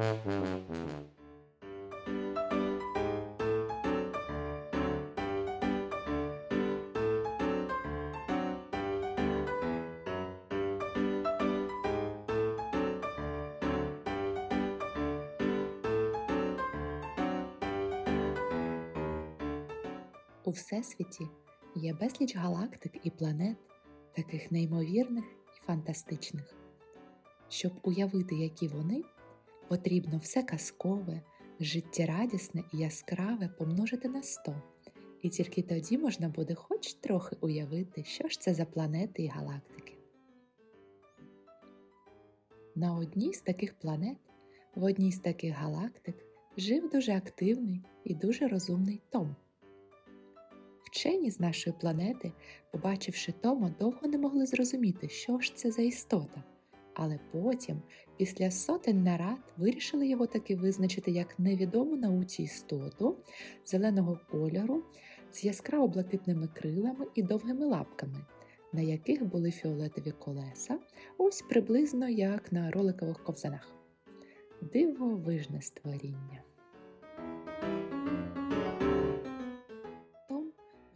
Mm-hmm. У Всесвіті є безліч галактик і планет, таких неймовірних і фантастичних. Щоб уявити, які вони, потрібно все казкове, життєрадісне і яскраве помножити на 100. І тільки тоді можна буде хоч трохи уявити, що ж це за планети і галактики. На одній з таких планет, в одній з таких галактик, жив дуже активний і дуже розумний Том. Вчені з нашої планети, побачивши Тома, довго не могли зрозуміти, що ж це за істота, але потім, після сотень нарад, вирішили його таки визначити як невідому науці істоту зеленого кольору з яскраво блакитними крилами і довгими лапками, на яких були фіолетові колеса, ось приблизно як на роликових ковзанах. Дивовижне створіння.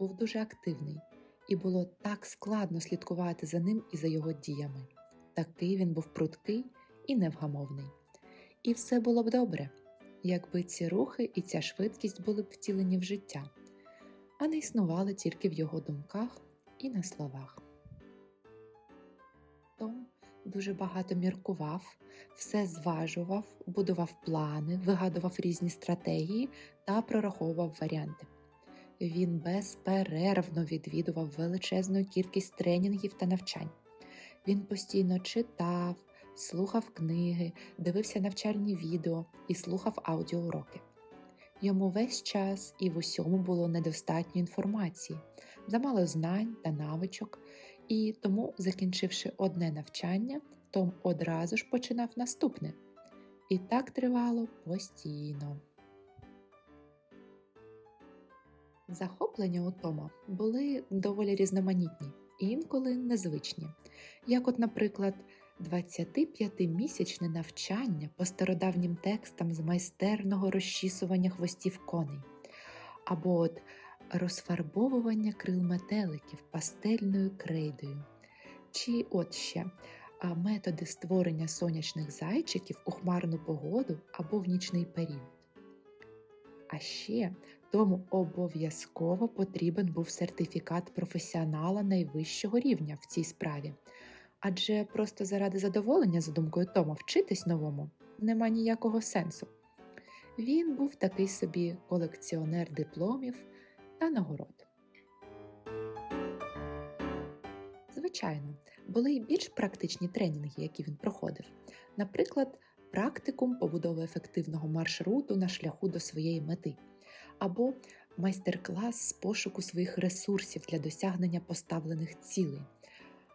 Був дуже активний, і було так складно слідкувати за ним і за його діями. Такий він був пруткий і невгамовний. І все було б добре, якби ці рухи і ця швидкість були б втілені в життя, а не існували тільки в його думках і на словах. Том дуже багато міркував, все зважував, будував плани, вигадував різні стратегії та прораховував варіанти. Він безперервно відвідував величезну кількість тренінгів та навчань. Він постійно читав, слухав книги, дивився навчальні відео і слухав аудіоуроки. Йому весь час і в усьому було недостатньо інформації, замало знань та навичок, і тому, закінчивши одне навчання, Том одразу ж починав наступне. І так тривало постійно. Захоплення у Тома були доволі різноманітні і інколи незвичні, як, от, наприклад, 25-місячне навчання по стародавнім текстам з майстерного розчісування хвостів коней, або от розфарбовування крил метеликів пастельною крейдою, чи от ще методи створення сонячних зайчиків у хмарну погоду або в нічний період. А ще тому обов'язково потрібен був сертифікат професіонала найвищого рівня в цій справі. Адже просто заради задоволення, за думкою Тома, вчитись новому нема ніякого сенсу. Він був такий собі колекціонер дипломів та нагород. Звичайно, були й більш практичні тренінги, які він проходив. Наприклад, практикум побудови ефективного маршруту на шляху до своєї мети, або майстер-клас з пошуку своїх ресурсів для досягнення поставлених цілей.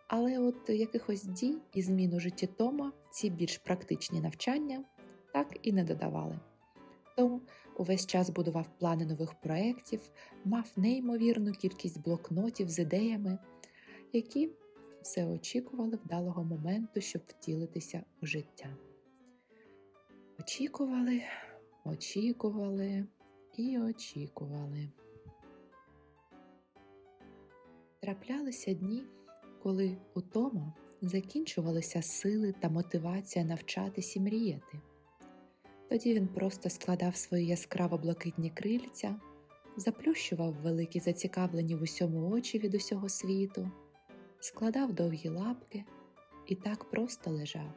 Але от якихось дій і змін у житті Тома ці більш практичні навчання так і не додавали. Том увесь час будував плани нових проєктів, мав неймовірну кількість блокнотів з ідеями, які все очікували вдалого моменту, щоб втілитися у життя. Очікували, очікували і очікували. Траплялися дні, коли у Тома закінчувалися сили та мотивація навчатись і мріяти. Тоді він просто складав свої яскраво блакитні крильця, заплющував великі зацікавлені в усьому очі від усього світу, складав довгі лапки і так просто лежав.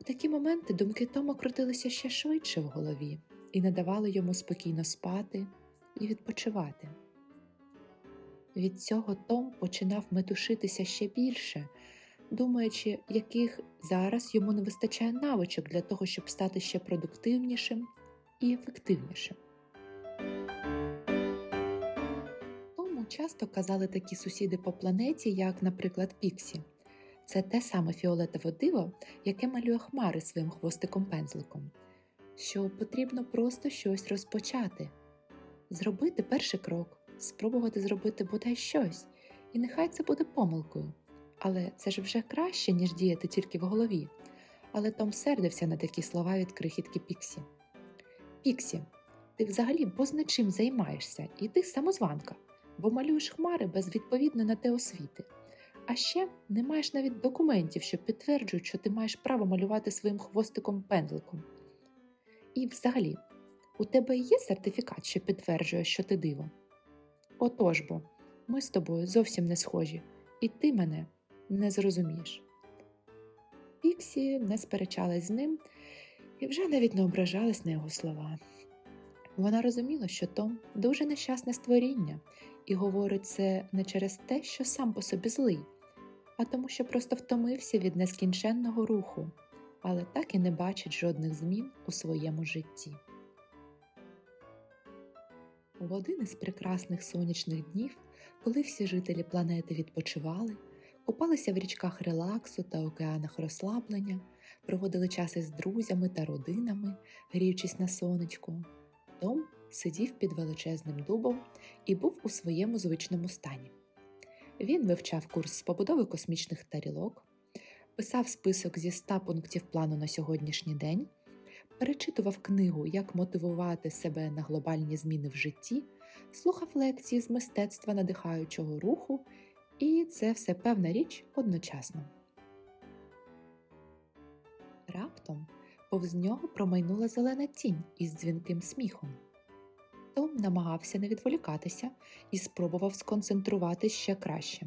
У такі моменти думки Тома крутилися ще швидше в голові і не давали йому спокійно спати і відпочивати. Від цього Том починав метушитися ще більше, думаючи, яких зараз йому не вистачає навичок для того, щоб стати ще продуктивнішим і ефективнішим. Тому часто казали такі сусіди по планеті, як, наприклад, Піксі. Це те саме фіолетове диво, яке малює хмари своїм хвостиком пензликом. Що потрібно просто щось розпочати, зробити перший крок, спробувати зробити бодай щось, і нехай це буде помилкою. Але це ж вже краще, ніж діяти тільки в голові. Але Том сердився на такі слова від крихітки Піксі. Піксі, ти взагалі бозна чим займаєшся, і ти самозванка, бо малюєш хмари безвідповідно на те освіти. А ще не маєш навіть документів, що підтверджують, що ти маєш право малювати своїм хвостиком пендликом. І взагалі, у тебе є сертифікат, що підтверджує, що ти диво? Отож бо, ми з тобою зовсім не схожі, і ти мене не зрозумієш. Піксі не сперечалась з ним і вже навіть не ображалась на його слова. Вона розуміла, що Том дуже нещасне створіння, і говорить це не через те, що сам по собі злий, а тому, що просто втомився від нескінченного руху, але так і не бачить жодних змін у своєму житті. В один із прекрасних сонячних днів, коли всі жителі планети відпочивали, купалися в річках релаксу та океанах розслаблення, проводили час із друзями та родинами, гріючись на сонечку, Том сидів під величезним дубом і був у своєму звичному стані. Він вивчав курс з побудови космічних тарілок, писав список зі 100 пунктів плану на сьогоднішній день, перечитував книгу Як мотивувати себе на глобальні зміни в житті, слухав лекції з мистецтва надихаючого руху, і це все певна річ одночасно. Раптом повз нього промайнула зелена тінь із дзвінким сміхом. Том намагався не відволікатися і спробував сконцентруватись ще краще.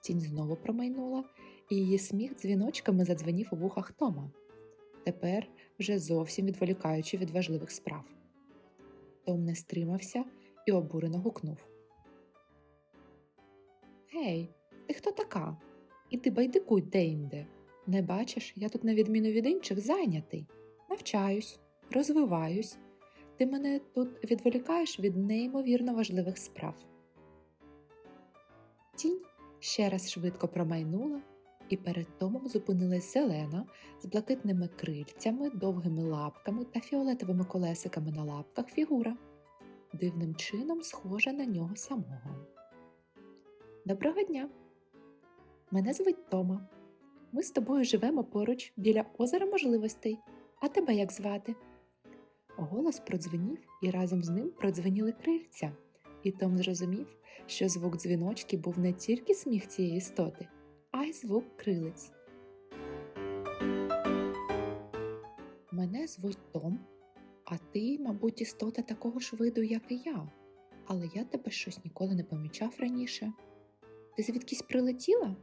Тінь знову промайнула, і її сміх дзвіночками задзвенів у вухах Тома, тепер вже зовсім відволікаючи від важливих справ. Том не стримався і обурено гукнув. Гей, ти хто така? Іди байдикуй де-інде. Не бачиш, я тут, на відміну від інших, зайнятий. Навчаюсь, розвиваюсь. Ти мене тут відволікаєш від неймовірно важливих справ. Тінь ще раз швидко промайнула, і перед Томом зупинилась зелена з блакитними крильцями, довгими лапками та фіолетовими колесиками на лапках фігура, дивним чином схожа на нього самого. Доброго дня! Мене звуть Тома. Ми з тобою живемо поруч біля озера можливостей. А тебе як звати? Голос продзвенів, і разом з ним продзвеніли крильця, і Том зрозумів, що звук дзвіночки був не тільки сміх цієї істоти, а звук крилиць. Мене звуть Том, а ти, мабуть, істота такого ж виду, як і я, але я тебе щось ніколи не помічав раніше. Ти звідкись прилетіла?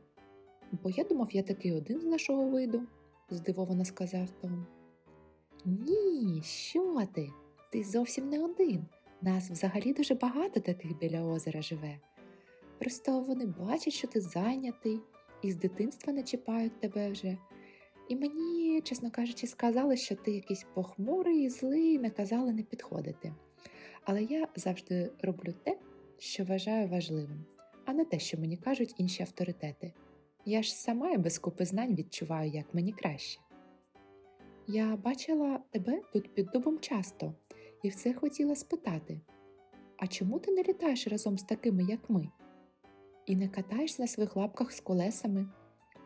Бо я думав, я такий один з нашого виду, здивовано сказав Том. Ні, що ти? Ти зовсім не один. Нас взагалі дуже багато таких біля озера живе. Просто вони бачать, що ти зайнятий, і з дитинства не чіпають тебе вже. І мені, чесно кажучи, сказали, що ти якийсь похмурий і злий, наказали не підходити. Але я завжди роблю те, що вважаю важливим, а не те, що мені кажуть інші авторитети. Я ж сама і без купи знань відчуваю, як мені краще. Я бачила тебе тут під дубом часто і все хотіла спитати: а чому ти не літаєш разом з такими, як ми? І не катаєшся на своїх лапках з колесами,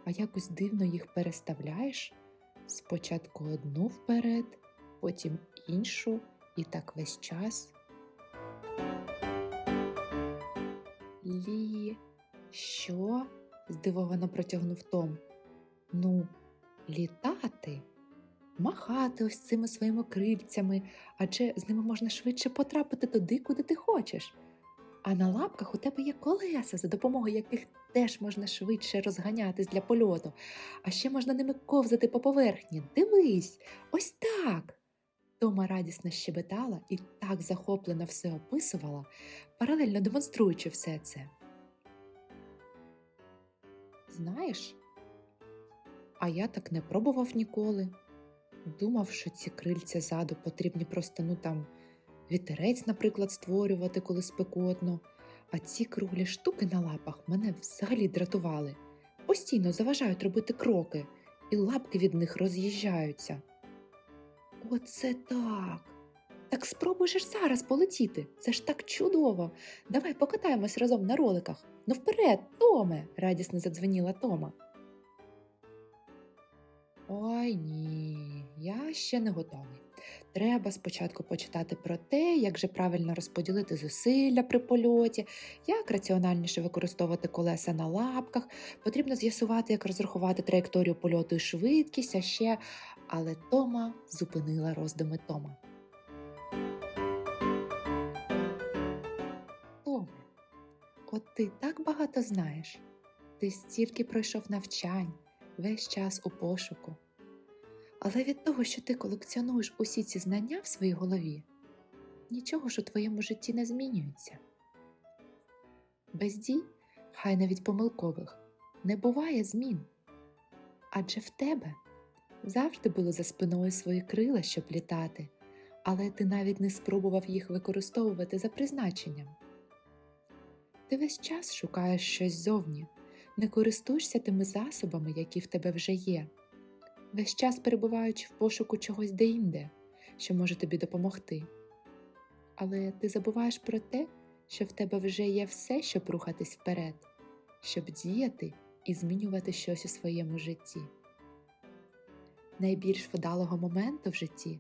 а якось дивно їх переставляєш? Спочатку одну вперед, потім іншу, і так весь час. Лі, що? здивовано протягнув Том. Ну, літати, махати ось цими своїми крильцями, адже з ними можна швидше потрапити туди, куди ти хочеш. А на лапках у тебе є колеса, за допомогою яких теж можна швидше розганятись для польоту, а ще можна ними ковзати по поверхні. Дивись, ось так. Тома радісно щебетала і так захоплено все описувала, паралельно демонструючи все це. Знаєш, а я так не пробував ніколи. Думав, що ці крильця ззаду потрібні просто, ну там, вітерець, наприклад, створювати, коли спекотно, а ці круглі штуки на лапах мене взагалі дратували. Постійно заважають робити кроки, і лапки від них роз'їжджаються. Оце так. Так спробуй ж зараз полетіти. Це ж так чудово. Давай покатаємось разом на роликах. Ну вперед, Томе, радісно задзвеніла Тома. Ой ні, я ще не готовий. Треба спочатку почитати про те, як же правильно розподілити зусилля при польоті, як раціональніше використовувати колеса на лапках, потрібно з'ясувати, як розрахувати траєкторію польоту і швидкість, а ще. Але Тома зупинила роздуми Тома. Томе, от ти так багато знаєш. Ти стільки пройшов навчань, весь час у пошуку. Але від того, що ти колекціонуєш усі ці знання в своїй голові, нічого ж у твоєму житті не змінюється. Без дій, хай навіть помилкових, не буває змін. Адже в тебе завжди були за спиною свої крила, щоб літати, але ти навіть не спробував їх використовувати за призначенням. Ти весь час шукаєш щось зовні, не користуєшся тими засобами, які в тебе вже є весь час перебуваючи в пошуку чогось деінде, що може тобі допомогти. Але ти забуваєш про те, що в тебе вже є все, щоб рухатись вперед, щоб діяти і змінювати щось у своєму житті. Найбільш вдалого моменту в житті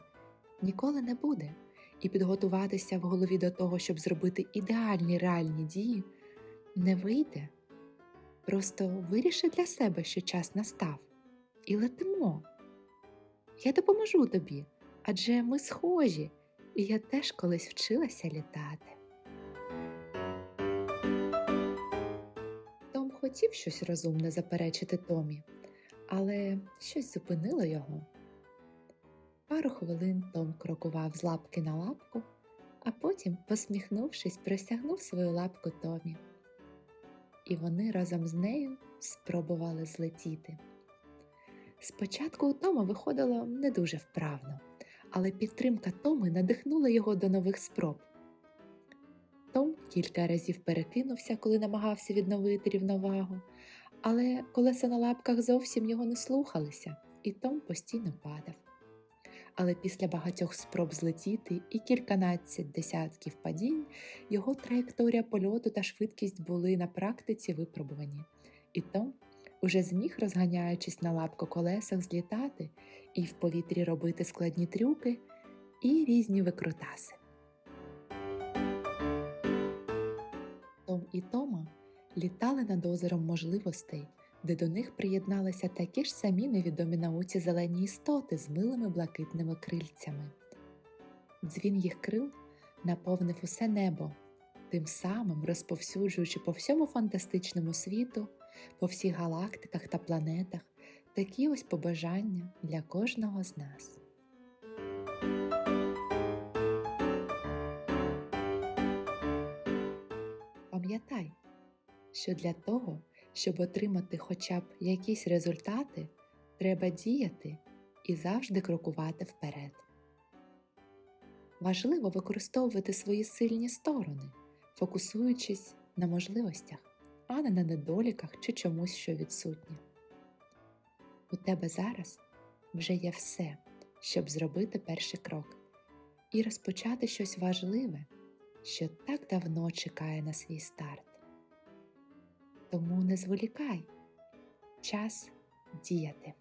ніколи не буде, і підготуватися в голові до того, щоб зробити ідеальні реальні дії, не вийде. Просто виріши для себе, що час настав і летимо. Я допоможу тобі, адже ми схожі, і я теж колись вчилася літати. Том хотів щось розумне заперечити Томі, але щось зупинило його. Пару хвилин Том крокував з лапки на лапку, а потім, посміхнувшись, простягнув свою лапку Томі. І вони разом з нею спробували злетіти. Спочатку у Тома виходило не дуже вправно, але підтримка Томи надихнула його до нових спроб. Том кілька разів перекинувся, коли намагався відновити рівновагу, але колеса на лапках зовсім його не слухалися, і Том постійно падав. Але після багатьох спроб злетіти і кільканадцять десятків падінь його траєкторія польоту та швидкість були на практиці випробувані, і Том уже зміг, розганяючись на лапкоколесах, злітати і в повітрі робити складні трюки і різні викрутаси. Том і Тома літали над озером можливостей, де до них приєдналися такі ж самі невідомі науці зелені істоти з милими блакитними крильцями. Дзвін їх крил наповнив усе небо, тим самим розповсюджуючи по всьому фантастичному світу по всіх галактиках та планетах такі ось побажання для кожного з нас. Пам'ятай, що для того, щоб отримати хоча б якісь результати, треба діяти і завжди крокувати вперед. Важливо використовувати свої сильні сторони, фокусуючись на можливостях а не на недоліках чи чомусь, що відсутнє. У тебе зараз вже є все, щоб зробити перший крок і розпочати щось важливе, що так давно чекає на свій старт. Тому не зволікай час діяти.